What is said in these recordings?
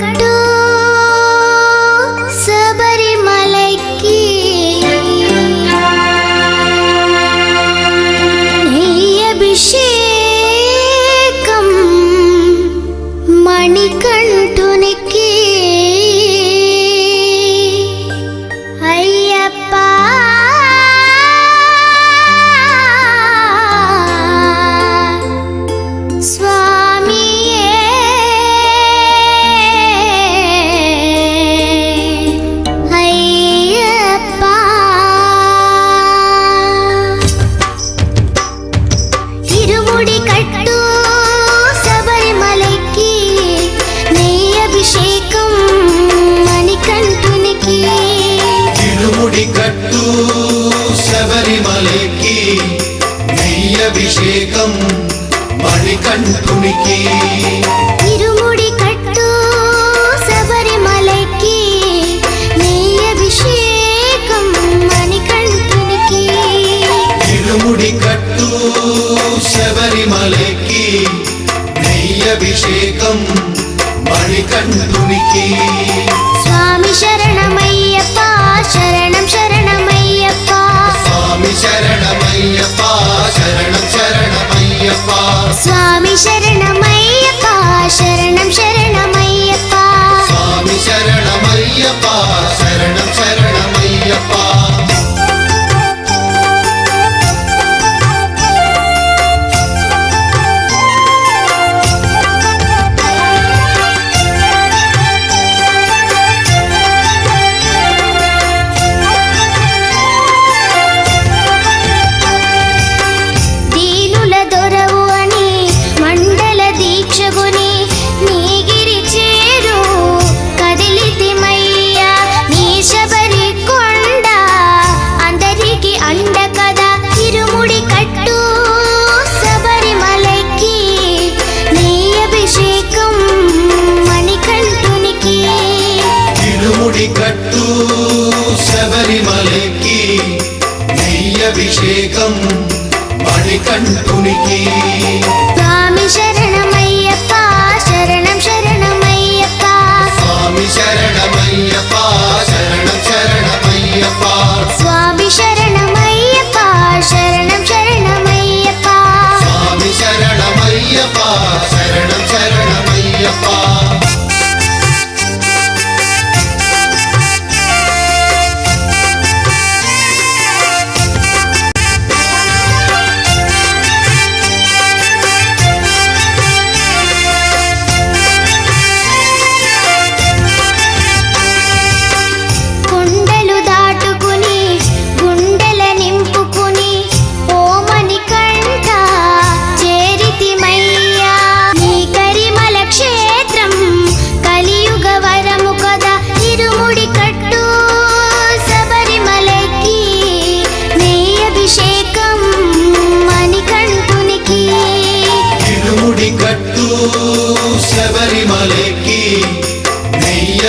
கட்டு அபிஷேகம். மணிகண் துணிக்கு. இருமுடி கட்டு சபரிமலைக்கு நெய் அபிஷேகம் மணிகண் துணிக்கு. இருமுடி கட்டு சபரிமலைக்கு நெய் அபிஷேகம் மணிகண் துணிக்கு. சுவாமி சரணமையப்பா சரணம் சரணமையப்பா. சுவாமி சரண சுவாமி சரணமையப்பா சரணம் சரணமையப்பா. சுவாமி சரணமையப்பா சரணம் சரணமையப்பா.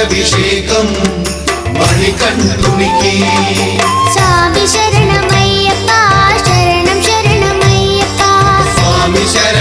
அபிஷேகம். மணிக்கண் துணிக்கே சாமி சரணமையப்பா சரணம் சரணமையப்பா சாமி சரண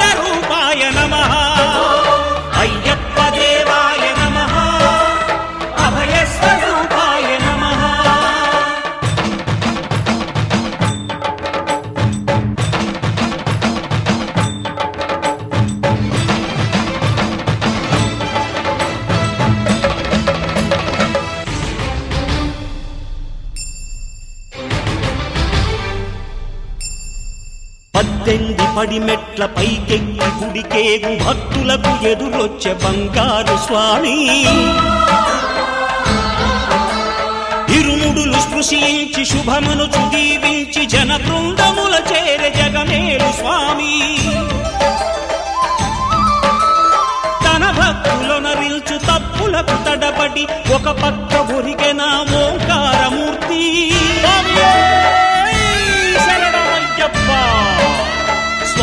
పడి మెట్ల పైకెక్కి గుడికేగు భక్తులకు ఎదురొచ్చే బంగారు స్వామి. ఇరుముడులు స్పృశించి శుభమును చుదీవించి జన బృందముల చేర జగమేలు స్వామి. తన భక్తులొనరిల్చు తప్పులకు తడబడి ఒక పక్క ఒరిగెన ఓంకారమూర్తి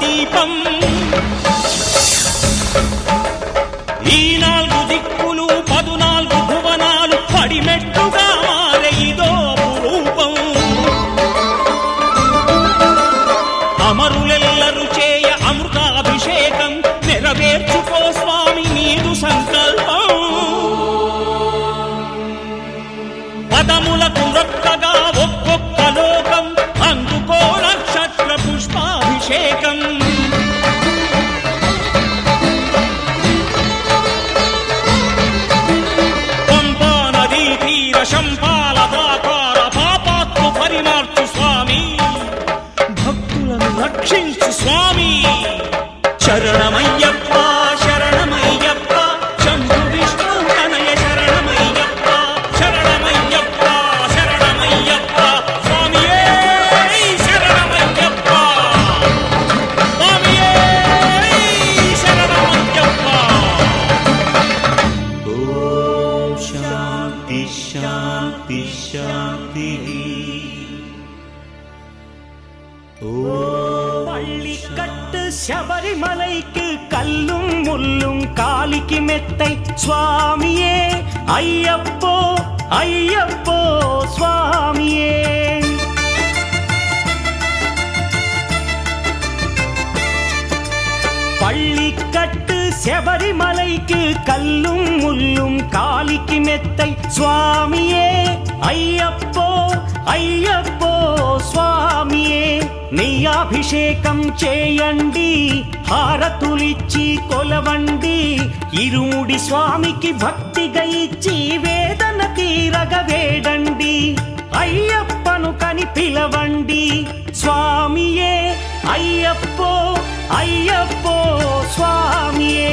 దీపం காலிக்கு மெத்தை சுவாமியே ஐயப்போ ஐயப்போ சுவாமியே பள்ளிக்கட்டு செபரிமலைக்கு கல்லும் முள்ளும் காலிக்கு மெத்தை சுவாமியே ஐயப்போ అయ్యప్పో స్వామియే నెయ్యాభిషేకం చేయండి హారతులిచ్చి కొలవండి. ఇరుముడి స్వామికి భక్తిగా ఇచ్చి వేదన తీరగవేడండి అయ్యప్పను కని పిలవండి. స్వామియే అయ్యప్పో అయ్యప్పో స్వామియే.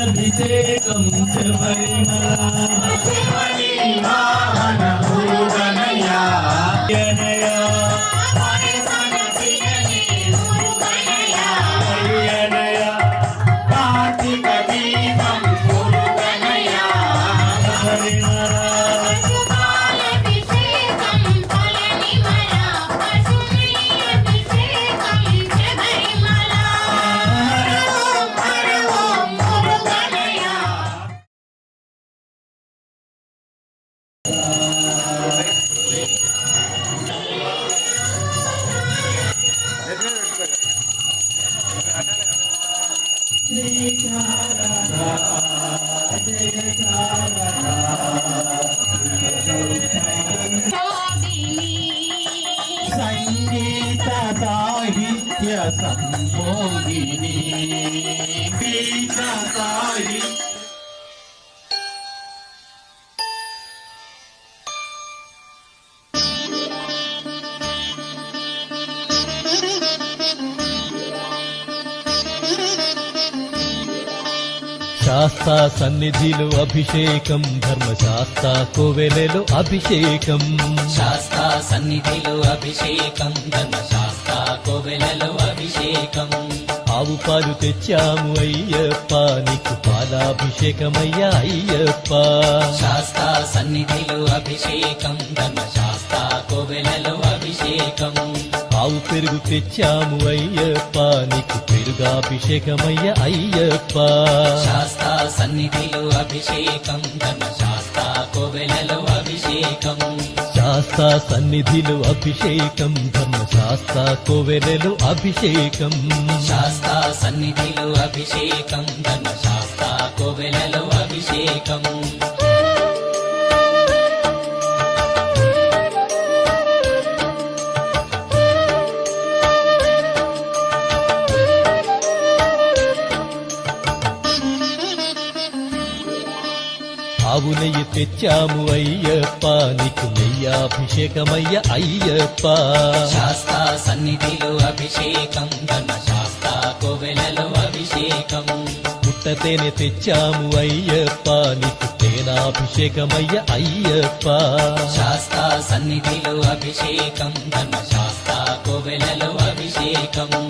అభిషేకం శబరిమల సాహిత్య సంభోగిని గీత సాహిత్య శాస్తా సన్నిధిలో అభిషేకం ధర్మశాస్త కోవెలలో అభిషేకం. శాస్తా సన్నిధిలో అభిషేకం ధర్మశాస్త్ర కోవెలలో అభిషేకం. ఆవు పాలు తెచ్చాము అయ్యప్ప నీకు పాలాభిషేకమయ్యా అయ్యప్ప. శాస్తా సన్నిధిలో అభిషేకం ధర్మశాస్త్ర కోవెలలో అభిషేకం. ఆవు పెరుగు తెచ్చాము అయ్యప్ప నీకు పెరుగాభిషేకమయ్యా అయ్యప్ప. శాస్తా సన్నిధిలో అభిషేకం ధర్మశాస్త్ర శాస్త్ర సన్నిధిలో అభిషేకం ధర్మశాస్త్ర కోవెలలో అభిషేకం. శాస్తా సన్నిధిలో అభిషేకం ధర్మశాస్త్ర కోవెలలో అభిషేకం. ఆవు నెయ్యి తెచ్చాము అయ్యప్ప నీకు నెయ్యాభిషేకమయ్య అయ్యప్ప. శాస్తా సన్నిధిలో అభిషేకం ధర్మశాస్త్ర కోవెలలో అభిషేకం. పుట్టతేనె తెచ్చాము అయ్యప్ప నీకు తేనాభిషేకమయ్య అయ్యప్ప. శాస్తా సన్నిధిలో అభిషేకం ధర్మశాస్త్ర కోవెలలో అభిషేకం.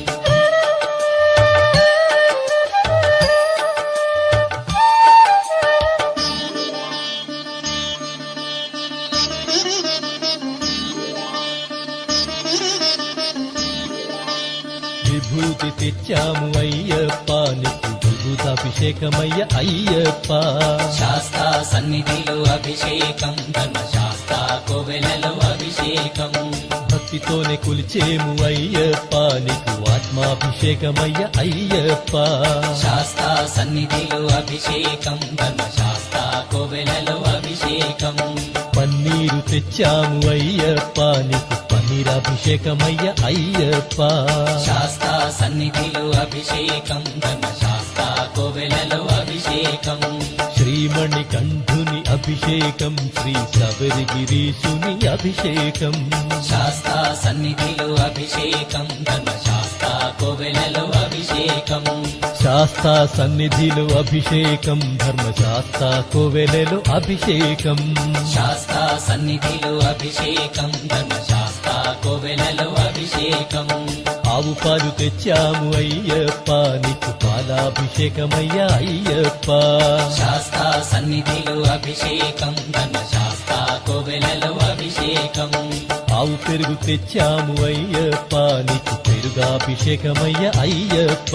తెచ్చాము అయ్యప్ప నీకు విభూతాభిషేకమయ్య అయ్యప్ప. శాస్తా సన్నిధిలో అభిషేకం ధర్మశాస్త్ర కోవెలలో అభిషేకం. భక్తితోనే కొలిచేము అయ్యప్ప నీకు ఆత్మాభిషేకమయ్య అయ్యప్ప. శాస్తా సన్నిధిలో అభిషేకం ధర్మశాస్త్ర కోవెలలో అభిషేకం. పన్నీరు తెచ్చాము అయ్యప్ప నీకు పన్నీరాభిషేకమయ్య అయ్యప్ప. శాస్తా సన్నిధిలో అభిషేకం ధర్మశాస్త్ర కోవెలలో అభిషేకం. శ్రీమణి కంఠుని అభిషేకం శ్రీ శబరిగిరీశుని అభిషేకం. శాస్తా సన్నిధిలో అభిషేకం ధర్మశాస్త్ర కోవెలలో అభిషేకం. శాస్తా సన్నిధిలో అభిషేకం ధర్మశాస్త్ర కోవెలలో అభిషేకం. శాస్తా సన్నిధిలో అభిషేకం ధర్మశాస్త్ర కోవెలలో అభిషేకం. ఆవు పాలు తెచ్చాము అయ్యప్ప నీకు పాలాభిషేకమయ్య అయ్యప్ప. శాస్తా సన్నిధిలో అభిషేకం ధర్మశాస్త్ర కోవెలలో అభిషేకం. ఆవు పెరుగు తెచ్చాము అయ్యప్ప నీకు పెరుగాభిషేకమయ్య అయ్యప్ప.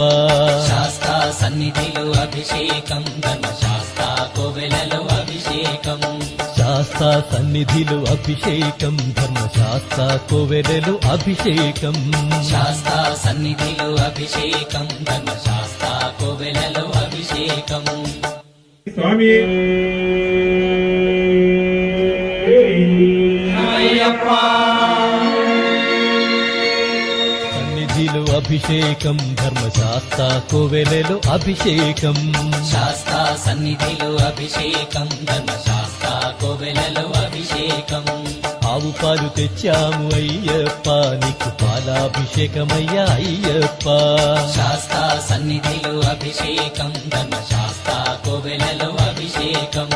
శాస్తా సన్నిధిలో అభిషేకం ధర్మశాస్త్ర కోవెలలో అభిషేకం. శాస్తా సన్నిధిలో అభిషేకం ధర్మశాస్త్ర కోవెలలో అభిషేకం. శాస్తా సన్నిధిలో అభిషేకం ధర్మశాస్త్ర కోవెలలో అభిషేకం. స్వామి. సన్నిధిలో అభిషేకం ధర్మశాస్త్ర కోవెలలో అభిషేకం. శాస్తా సన్నిధిలో అభిషేకం ధర్మశాస్త్ర కోవెలలో అభిషేకం. ఆవు పాలు తెచ్చాము అయ్యప్ప నీకు పాలాభిషేకమయ్య అయ్యప్ప. శాస్తా సన్నిధిలో అభిషేకం ధర్మశాస్త్ర కోవెలలో అభిషేకం.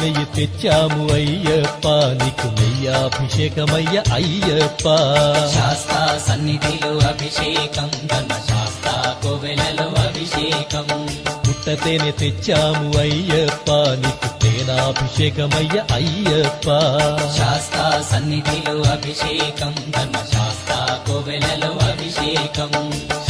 నెయ్యి తెచ్చాము అయ్యప్ప నీకు నెయ్యాభిషేకమయ్య అయ్యప్ప. శాస్తా సన్నిధిలో అభిషేకం ధర్మశాస్త్ర కోవెలలో అభిషేకం. పుట్టతేనె తెచ్చాము అయ్యప్ప నీకు తేనాభిషేకమయ్య అయ్యప్ప. శాస్తా సన్నిధిలో అభిషేకం ధర్మశాస్త్ర కోవెలలో అభిషేకం.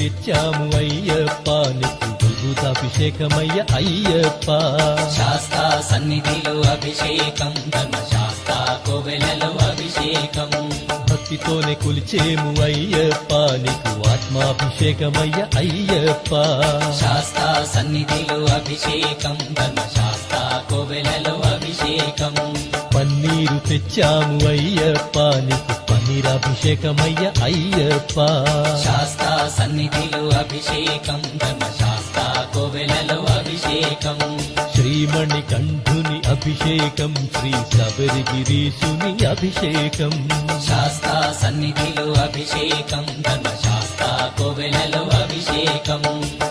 విభూతి తెచ్చాము అయ్యప్ప నీకు విభూతాభిషేకమయ్య అయ్యప్ప. శాస్తా సన్నిధిలో అభిషేకం ధర్మశాస్త్ర కోవెలలో అభిషేకం. భక్తితోనే కొలిచేము అయ్యప్ప నీకు ఆత్మాభిషేకమయ్య అయ్యప్ప. శాస్తా సన్నిధిలో అభిషేకం ధర్మశాస్త్ర కోవెలలో అభిషేకం. పన్నీరు తెచ్చాము అయ్యప్ప నీకు పన్నీరాభిషేకమయ్య అయ్యప్ప. శాస్తా సన్నిధిలో అభిషేకం ధర్మశాస్త్ర కోవెలలో అభిషేకం. శ్రీమణి కంఠుని అభిషేకం శ్రీ శబరిగిరీశుని అభిషేకం. శాస్తా సన్నిధిలో అభిషేకం ధర్మశాస్త్ర కోవెలలో అభిషేకం.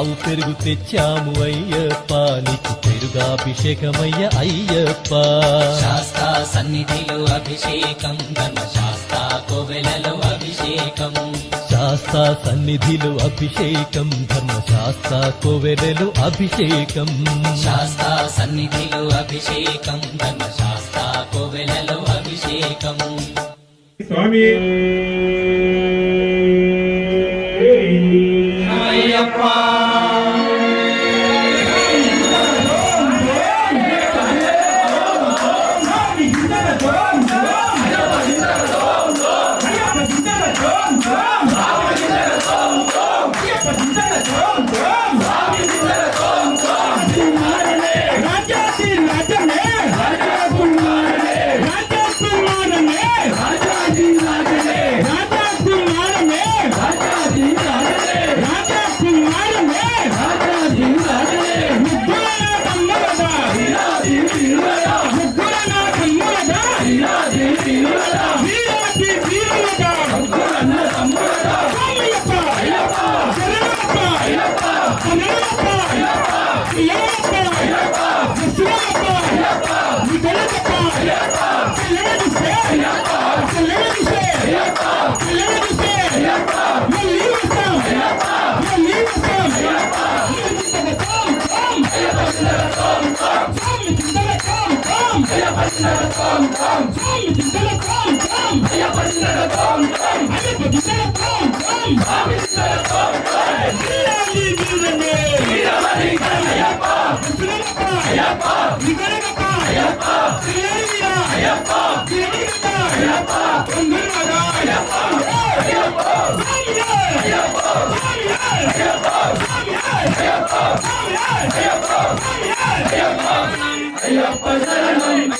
ఆవు పెరుగు తెచ్చాము అయ్యప్ప నీకు పెరుగాభిషేకమయ్య అయ్యప్ప. శాస్తా సన్నిధిలో అభిషేకం ధర్మ ధర్మశాస్త్ర కోవెలలో అభిషేకం. శాస్త్ర సన్నిధిలో అభిషేకం ధర్మ ధర్మశాస్త్ర కోవెలలో అభిషేకం. శాస్త్ర సన్నిధిలో అభిషేకం ధర్మ ధర్మశాస్త్ర కోవెలలో అభిషేకం. స్వామి. అయ్యప్ప. ஐயப்பா சரணம்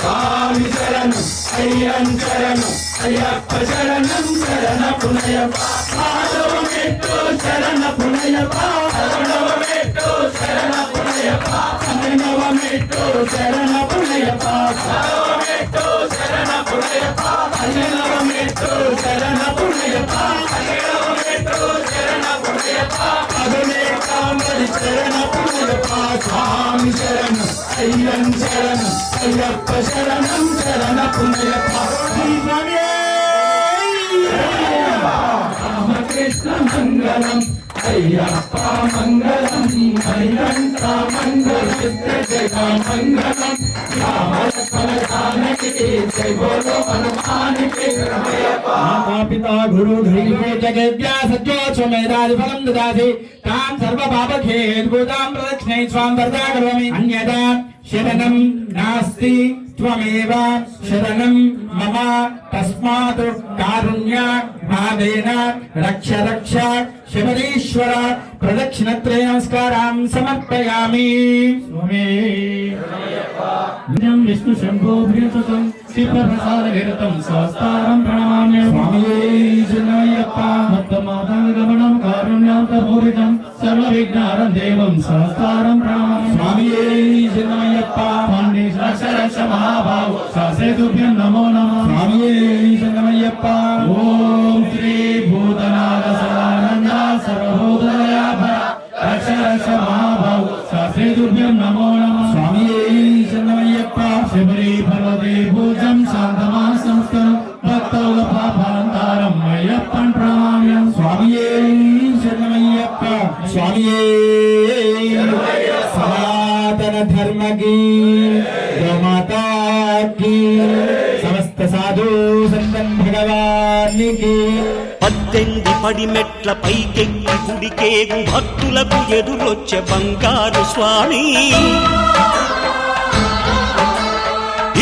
స్వామి శరణం అయ్యన్ శరణం అయ్యప్ప శరణం శరణ పునయపాడవ మెట్టు శరణ పునయపాడవ మెట్టు శరణ ಶರಣವಮಿಟ್ಟು ಶರಣ ಪುಣಯಪ್ಪ ಶರಣವಮಿಟ್ಟು ಶರಣ ಪುಣಯಪ್ಪ ಶರಣವಮಿಟ್ಟು ಶರಣ ಪುಣಯಪ್ಪ ಶರಣವಮಿಟ್ಟು ಶರಣ ಪುಣಯಪ್ಪ ಅದನೇ ಕಾಮರಿ ಶರಣ ಪುಣಯಪ್ಪ ಸ್ವಾಮಿ ಶರಣ ಅಯ್ಯನ್ ಶರಣ ಅಯ್ಯಪ್ಪ ಶರಣಂ ಶರಣ ಪುಣಯಪ್ಪ ಸ್ವಾಮಿಯೇ కృష్ణ మంగళం అయ్యప్ప మంగళం అయ్యంత మంగళం జగా మంగళం జగద్యాసజ్యోత్సవేదాదిఫలం దాసి. తాం సర్వపాపఖేద్భూతాం ప్రదక్షిణై స్వాం వర్దా కరోమి శరణం నాస్తి. తస్మాత్ కారుణ్య భావేన రక్ష రక్ష శబరీశ్వర ప్రదక్షిణత్రయ నమస్కారం సమర్పయామి స్వామి నిజం విష్ణు శంభో ప్రియసుతం శ్రీప్రసాద విరతం స్వస్తారం ప్రణమామ్య స్వామియే శరణమయ్యప్ప మత్తమాతాగమనం కారుణ్యాంతపూరితం సర్వ విఘ్నారం దేవం స్వస్తారం ప్రణమామ్య స్వామియే శరణమయ్యప్ప. పాండే రక్ష రక్ష మహాభావ శాసేతుభ్యం నమో నమః. స్వామియే శరణమయ్యప్ప. ఓం స్వామియే. సనాతన ధర్మ కీ గోమాతా కీ సమస్త సాధు సంతన్ భగవానికి. పద్దెనిమిది పడి మెట్ల పైకెక్కి గుడికేగు భక్తులకు ఎదురొచ్చే బంగారు స్వామి.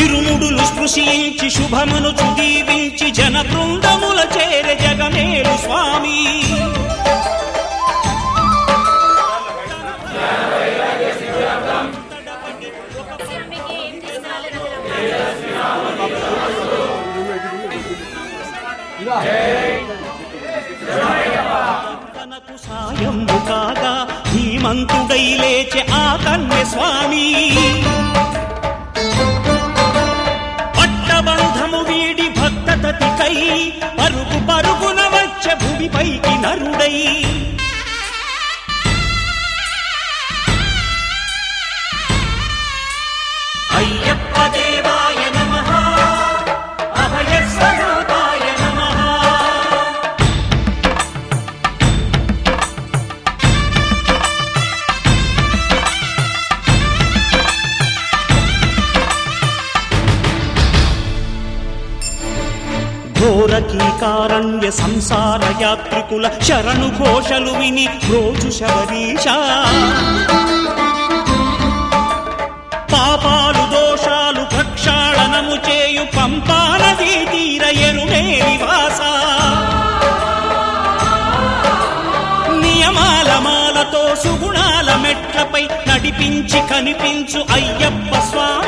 ఇరుముడులు స్పృశించి శుభమును చుదీవించి జన బృందముల చేర జగమేలు స్వామి. ధీమంతుడై లేచే ఆ కన్య స్వామి. పట్టబంధము వీడి భక్తతతికై పరుగు పరుగున వచ్చే భూమిపైకి నరుడై. యాత్రికుల శరణు ఘోషలు విని రోజు శబరీష. పాపాలు దోషాలు ప్రక్షాళనము చేయు పంపానది తీర ఎరుమే నివాస. నియమాల మాలతో సుగుణాల మెట్లపై నడిపించి కనిపించు అయ్యప్ప స్వామి.